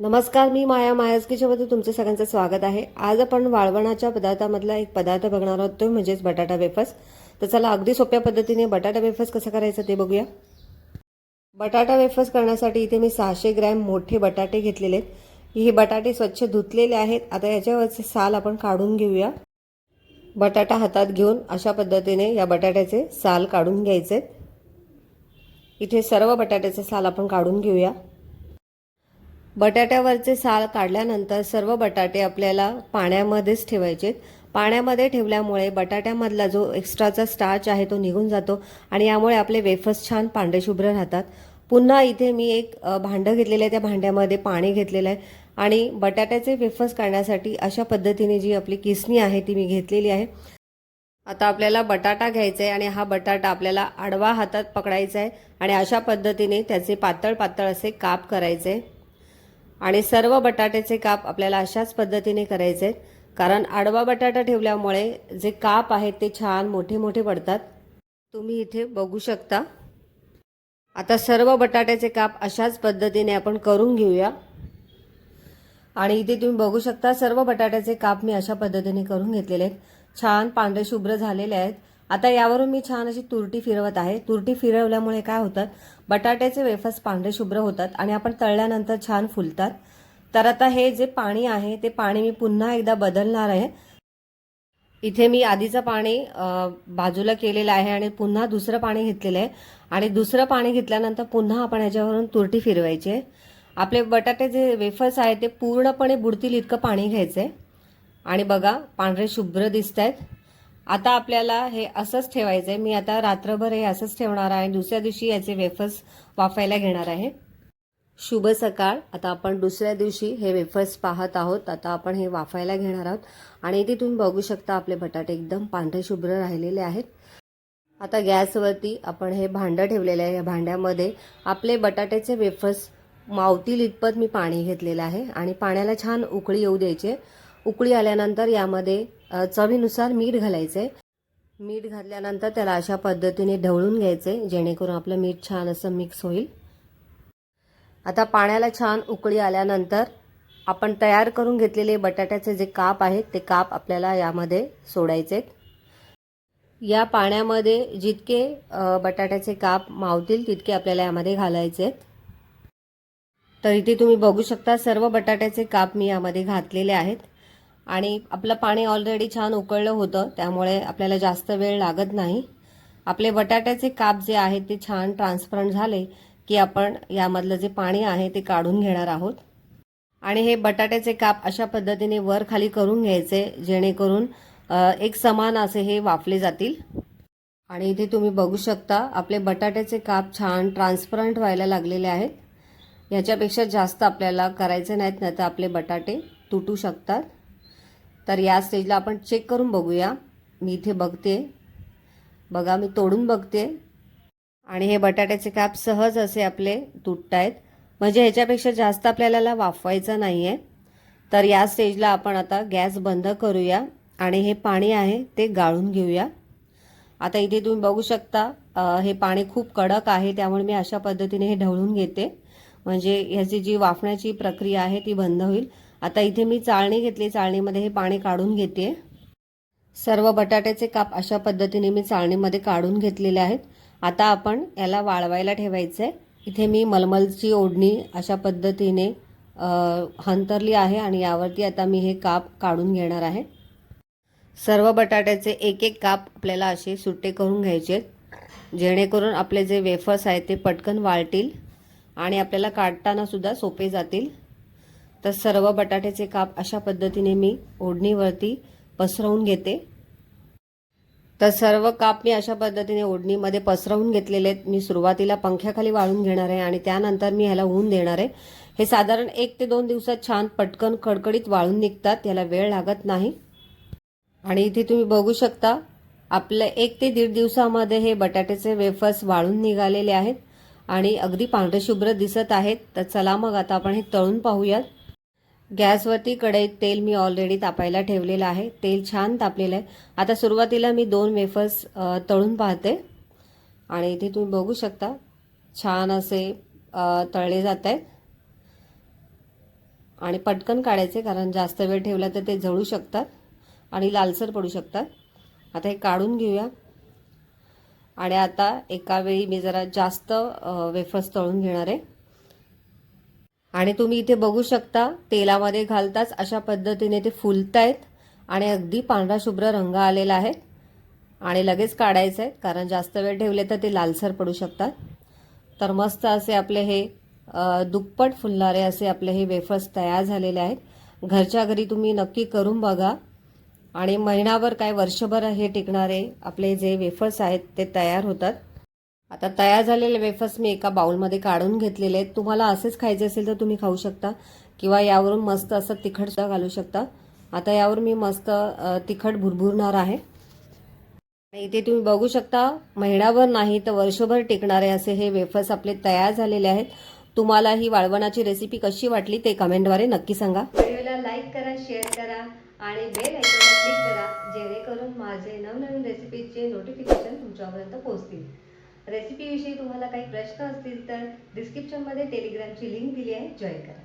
नमस्कार मी माया मायाज किचनमध्ये तुमचं सगळ्यांचं स्वागत आहे. आज आपण वाळवणाच्या पदार्थामधला एक पदार्थ बघणार आहोत तो म्हणजेच बटाटा वेफर्स. तर चला अगदी सोप्या पद्धतीने बटाटा वेफर्स कसं करायचं ते बघूया. बटाटा वेफर्स करण्यासाठी इथे मी सहाशे ग्रॅम मोठे बटाटे घेतलेले आहेत. हे बटाटे स्वच्छ धुतलेले आहेत. आता याच्यावरचे साल आपण काढून घेऊया. बटाटा हातात घेऊन अशा पद्धतीने या बटाट्याचे साल काढून घ्यायचे इथे सर्व बटाट्याचे साल आपण काढून घेऊया. बटाट्यावरचे साल काढल्यानंतर सर्व बटाटे आपल्याला पाण्यामध्येच ठेवायचे पाण्यामध्ये ठेवल्यामुळे बटाट्यामधला जो एक्स्ट्राचा स्टार्च आहे तो निघून जातो आणि यामुळे आपले वेफर्स छान पांढरेशुभ्र राहतात. पुन्हा इथे मी एक भांडं घेतलेलं आहे. त्या भांड्यामध्ये पाणी घेतलेलं आहे आणि बटाट्याचे वेफर्स काढण्यासाठी अशा पद्धतीने जी आपली किसणी आहे ती मी घेतलेली आहे. आता आपल्याला बटाटा घ्यायचा आहे आणि हा बटाटा आपल्याला आडवा हातात पकडायचा आहे आणि अशा पद्धतीने त्याचे पातळ पातळ असे काप करायचे आणि सर्व बटाट्याचे काप आपल्याला अशाच पद्धतीने करायचे आहेत. कारण आडवा बटाटा ठेवल्यामुळे जे काप आहेत ते छान मोठे मोठे पडतात. तुम्ही इथे बघू शकता. आता सर्व बटाट्याचे काप अशाच पद्धतीने आपण करून घेऊया. आणि इथे तुम्ही बघू शकता सर्व बटाट्याचे काप मी अशा पद्धतीने करून घेतलेले आहेत. छान पांढरे शुभ्र झालेले आहेत. आता यावरून मी छान अशी तुरटी फिरवत आहे. तुरटी फिरवल्यामुळे काय होतात बटाट्याचे वेफर्स पांढरे शुभ्र होतात आणि आपण तळल्यानंतर छान फुलतात. तर आता हे जे पाणी आहे ते पाणी मी पुन्हा एकदा बदलणार आहे. इथे मी आधीचं पाणी बाजूला केलेलं आहे आणि पुन्हा दुसरं पाणी घेतलेलं आहे. आणि दुसरं पाणी घेतल्यानंतर पुन्हा आपण याच्यावरून तुरटी फिरवायची आहे. आपले बटाटे जे वेफर्स आहेत ते पूर्णपणे बुडतील इतकं पाणी घ्यायचं आहे आणि बघा पांढरे शुभ्र दिसत आहेत आता आपल्याला हे असंच ठेवायचं आहे मी आता रात्रभर हे असंच ठेवणार आहे दुसऱ्या दिवशी याचे वेफर्स वाफायला घेणार आहे. शुभ सकाळ. आता आपण दुसऱ्या दिवशी हे वेफर्स पाहत आहोत. आता आपण हे वाफायला घेणार आहोत. आणि इथे तुम्ही बघू शकता आपले बटाटे एकदम पांढरे शुभ्र राहिलेले आहेत. आता गॅसवरती आपण हे भांडं ठेवलेलं आहे. या भांड्यामध्ये आपले बटाट्याचे वेफर्स मावतील इतपत मी पाणी घेतलेलं आहे. आणि पाण्याला छान उकळी येऊ द्यायचे उकळी आल्यानंतर यामध्ये चवीनुसार मीठ घालायचे मीठ घातल्यानंतर त्याला अशा पद्धतीने ढवळून घ्यायचे जेणेकरून आपलं मीठ छान असं मिक्स होईल. आता पाण्याला छान उकळी आल्यानंतर आपण तयार करून घेतलेले बटाट्याचे जे काप आहेत ते काप आपल्याला यामध्ये सोडायचे या पाण्यामध्ये जितके बटाट्याचे काप मावतील तितके आपल्याला यामध्ये घालायचे तर इथे तुम्ही बघू शकता सर्व बटाट्याचे काप मी यामध्ये घातलेले आहेत. आणि आपलं पाणी ऑलरेडी छान उकळलं होतं त्यामुळे आपल्याला जास्त वेळ लागत नाही. आपले बटाट्याचे काप जे आहेत ते छान ट्रान्सपरंट झाले की आपण यामधलं जे पाणी आहे ते काढून घेणार आहोत. आणि हे बटाट्याचे काप अशा पद्धतीने वर खाली करून घ्यायचे जेणेकरून एक समान असे हे वाफले जातील. आणि इथे तुम्ही बघू शकता आपले बटाट्याचे काप छान ट्रान्सपरंट व्हायला लागलेले आहेत. याच्यापेक्षा जास्त आपल्याला करायचे नाहीत नाही तर आपले बटाटे तुटू शकतात. तर या स्टेजला आपण चेक करून बघूया. मी इथे बघते. बघा मी तोडून बघते. आणि हे बटाट्याचे काप सहज असे आपले तुटत आहेत. म्हणजे ह्याच्यापेक्षा जास्त आपल्याला वाफवायचं नाही आहे तर या स्टेजला आपण आता गॅस बंद करूया. आणि हे पाणी आहे ते गाळून घेऊया. आता इथे तुम्ही बघू शकता हे पाणी खूप कडक आहे त्यामुळे मी अशा पद्धतीने हे ढवळून घेते. म्हणजे ह्याची जी वाफण्याची प्रक्रिया आहे ती बंद होईल. आता इथे मी चाळणी घेतली चाळणीमध्ये हे पाणी काढून घेते. सर्व बटाट्याचे काप अशा पद्धतीने मी चाळणीमध्ये काढून घेतलेले आहेत. आता आपण याला वाळवायला ठेवायचं. आहे इथे मी मलमलची ओढणी अशा पद्धतीने हंतरली आहे आणि यावरती आता मी हे काप काढून घेणार आहे. सर्व बटाट्याचे एक एक काप आपल्याला असे सुट्टे करून घ्यायचे आहेत. जेणेकरून आपले जे वेफर्स आहेत ते पटकन वाळतील आणि आपल्याला काढतानासुद्धा सोपे जातील. तर सर्व बटाट्याचे काप अशा पद्धतीने मी ओढणीवरती पसरवून घेते. तर सर्व काप मी अशा पद्धतीने ओढणीमध्ये पसरवून घेतलेले आहेत. मी सुरुवातीला पंख्याखाली वाळून घेणार आहे आणि त्यानंतर मी ह्याला ऊन देणार आहे. हे साधारण एक ते दोन दिवसात छान पटकन कडकडीत वाळून निघतात. याला वेळ लागत नाही. आणि इथे तुम्ही बघू शकता आपल्या एक ते दीड दिवसामध्ये हे बटाट्याचे वेफर्स वाळून निघालेले आहेत. आणि अगदी पांढरे शुभ्र दिसत आहेत. तर चला मग आता आपण हे तळून पाहूयात. गॅसवरती कढईत तेल मी ऑलरेडी तापायला ठेवलेलं आहे. तेल छान तापलेलं आहे. आता सुरुवातीला मी दोन वेफर्स तळून पाहते. आणि इथे तुम्ही बघू शकता छान असे तळले जात आहेत आणि पटकन काढायचे कारण जास्त वेळ ठेवला तर ते जळू शकतात आणि लालसर पडू शकतात. आता हे काढून घेऊया. आणि आता एका वेळी मी जरा जास्त वेफर्स तळून घेणार आहे. आणि तुम्ही इथे बघू शकता तेलामध्ये घालताच अशा पद्धतीने ते फुलतायत आणि अगदी पांढरा शुभ्र रंग आलेला आहे. आणि लगेच काढायचं आहे कारण जास्त वेळ ठेवले तर ते लालसर पडू शकतात. तर मस्त असे आपले हे दुप्पट फुलणारे असे आपले हे वेफर्स तयार झालेले आहेत. घरच्या घरी तुम्ही नक्की करून बघा. आणि महिनाभर काय वर्षभर हे टिकणारे आपले जे वेफर्स आहेत ते तयार होतात. आता तयार झालेले वेफर्स मी एका बाउलमध्ये काढून घेतलेले आहेत. तुम्हाला असेच खायचे असेल तर तुम्ही खाऊ शकता. किंवा यावरून मस्त असं तिखटसुद्धा घालू शकता. आता यावर मी मस्त तिखट भुरभुरणार आहे. आणि इथे तुम्ही बघू शकता महिनाभर नाही तर वर्षभर टिकणारे असे हे वेफर्स आपले तयार झालेले आहेत. तुम्हाला ही वाळवणाची रेसिपी कशी वाटली ते कमेंटद्वारे नक्की सांगा. व्हिडिओला लाईक करा शेअर करा आणि बेल आयकॉनला क्लिक करा जेणेकरून माझे नवनवीन रेसिपीचे नोटिफिकेशन तुमच्यापर्यंत पोहोचतील. रेसिपीविषयी तुम्हाला काही प्रश्न असतील तर डिस्क्रिप्शनमध्ये टेलिग्रामची लिंक दिली आहे. जॉईन करा.